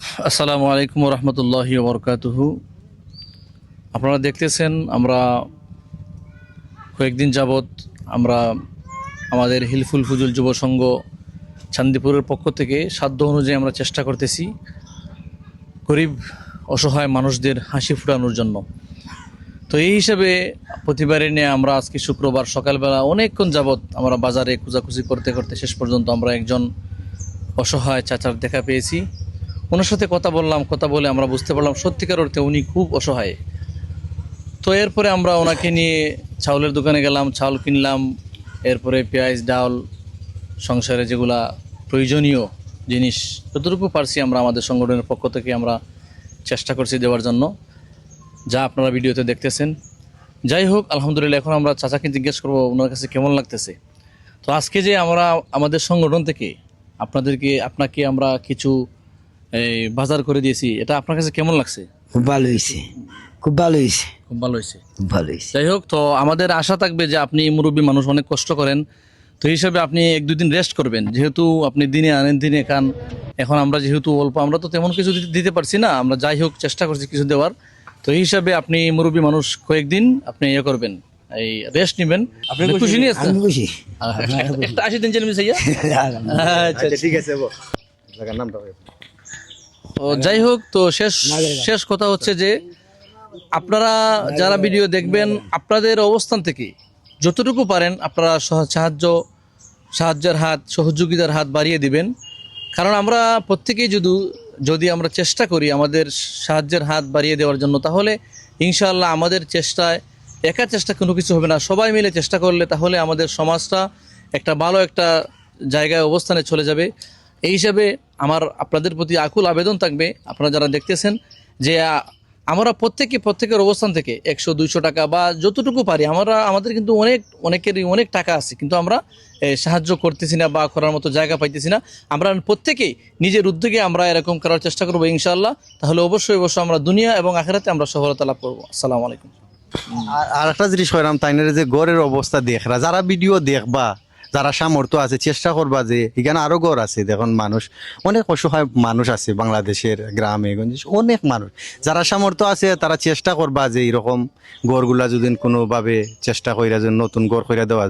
আসসালামু আলাইকুম রহমতুল্লাহি বরকাতুহু আপনারা দেখতেছেন, আমরা কয়েকদিন যাবৎ আমরা আমাদের হিলফুল ফুজুল যুব সংঘ চান্দিপুরের পক্ষ থেকে সাধ্য অনুযায়ী আমরা চেষ্টা করতেছি গরিব, অসহায় মানুষদের হাসি ফুটানোর জন্য। তো এই হিসাবে প্রতিবারে নিয়ে আমরা আজকে শুক্রবার সকালবেলা অনেকক্ষণ যাবৎ আমরা বাজারে খোঁজাখুঁজি করতে করতে শেষ পর্যন্ত আমরা একজন অসহায় চাচার দেখা পেয়েছি। ওনার সাথে কথা বললাম, কথা বলে আমরা বুঝতে পারলাম সত্যিকার অর্থে উনি খুব অসহায়। তো এরপরে আমরা ওনাকে নিয়ে চাউলের দোকানে গেলাম, চাউল কিনলাম, এরপরে পেঁয়াজ, ডাল, সংসারে যেগুলা প্রয়োজনীয় জিনিস, যতটুকু পারছি আমরা আমাদের সংগঠনের পক্ষ থেকে আমরা চেষ্টা করছি দেওয়ার জন্য, যা আপনারা ভিডিওতে দেখতেছেন। যাই হোক, আলহামদুলিল্লাহ, এখন আমরা চাচাকে জিজ্ঞেস করব, ওনার কাছে কেমন লাগতেছে? তো আজকে যে আমরা আমাদের সংগঠন থেকে আপনাদেরকে, আপনাকে আমরা কিছু এই বাজার করে দিয়েছি এটা আপনার কাছে কেমন লাগছে? খুব ভালো হয়েছে। খুব ভালো হয়েছে। খুব ভালো হয়েছে। খুব ভালো হয়েছে। যাই হোক তো আমাদের আশা থাকবে যে আপনি মুরব্বী মানুষ অনেক কষ্ট করেন। তো এই হিসাবে আপনি এক দুদিন রেস্ট করবেন। যেহেতু আপনি দিনে আনেন দিনে খান। এখন আমরা যেহেতু অল্প আমরা তো তেমন কিছু দিতে- পারছি না। আমরা যাই হোক চেষ্টা করছি কিছু দেওয়ার। তো এই হিসাবে আপনি মুরব্বী মানুষ কয়েকদিন আপনি ইয়ে করবেন এই রেস্ট নেবেন। আপনি খুশি? নিয়ে আসছেন? খুশি। একটা আশি দিন মিশাইয়া? আচ্ছা ঠিক আছে। নামটা বলো। তো যাই হোক তো শেষ শেষ কথা হচ্ছে যে আপনারা যারা ভিডিও দেখবেন আপনাদের অবস্থান থেকে যতটুকু পারেন আপনারা সাহায্য সাহায্যের হাত সহযোগিতার হাত বাড়িয়ে দিবেন। কারণ আমরা প্রত্যেকেই যদি যদি আমরা চেষ্টা করি আমাদের সাহায্যের হাত বাড়িয়ে দেওয়ার জন্য তাহলে ইনশাআল্লাহ আমাদের চেষ্টায় একা চেষ্টা কোনো কিছু হবে না। সবাই মিলে চেষ্টা করলে তাহলে আমাদের সমাজটা একটা ভালো একটা জায়গায় অবস্থানে চলে যাবে। এই হিসাবে আমার আপনাদের প্রতি আকুল আবেদন থাকবে। আপনারা যারা দেখতেছেন যে আমরা প্রত্যেকে প্রত্যেকের অবস্থান থেকে একশো, দুইশো টাকা বা যতটুকু পারি, আমরা, আমাদের কিন্তু অনেক, অনেকেরই অনেক টাকা আছে, কিন্তু আমরা সাহায্য করতেছি না বা করার মতো জায়গা পাইতেছি না। আমরা প্রত্যেকেই নিজের উদ্যোগে আমরা এরকম করার চেষ্টা করব ইনশাআল্লাহ। তাহলে অবশ্যই অবশ্যই আমরা দুনিয়া এবং আখেরাতে আমরা সফলতা লাভ করব। আসসালামু আলাইকুম। আর- একটা জিনিস কইরাম তাইনের যে গড়ের অবস্থা দেখরা যারা ভিডিও দেখবা যারা সামর্থ্য আছে, চেষ্টা করবা যে, এখানে আরও ঘর আছে, দেখুন মানুষ, অনেক অসহায় মানুষ আছে বাংলাদেশের গ্রামে, গঞ্জে, অনেক মানুষ। যারা সামর্থ্য আছে, তারা চেষ্টা করবা যে, এরকম ঘরগুলা যদি কোনোভাবে চেষ্টা করিয়া যে, নতুন গড় কইরা দেওয়া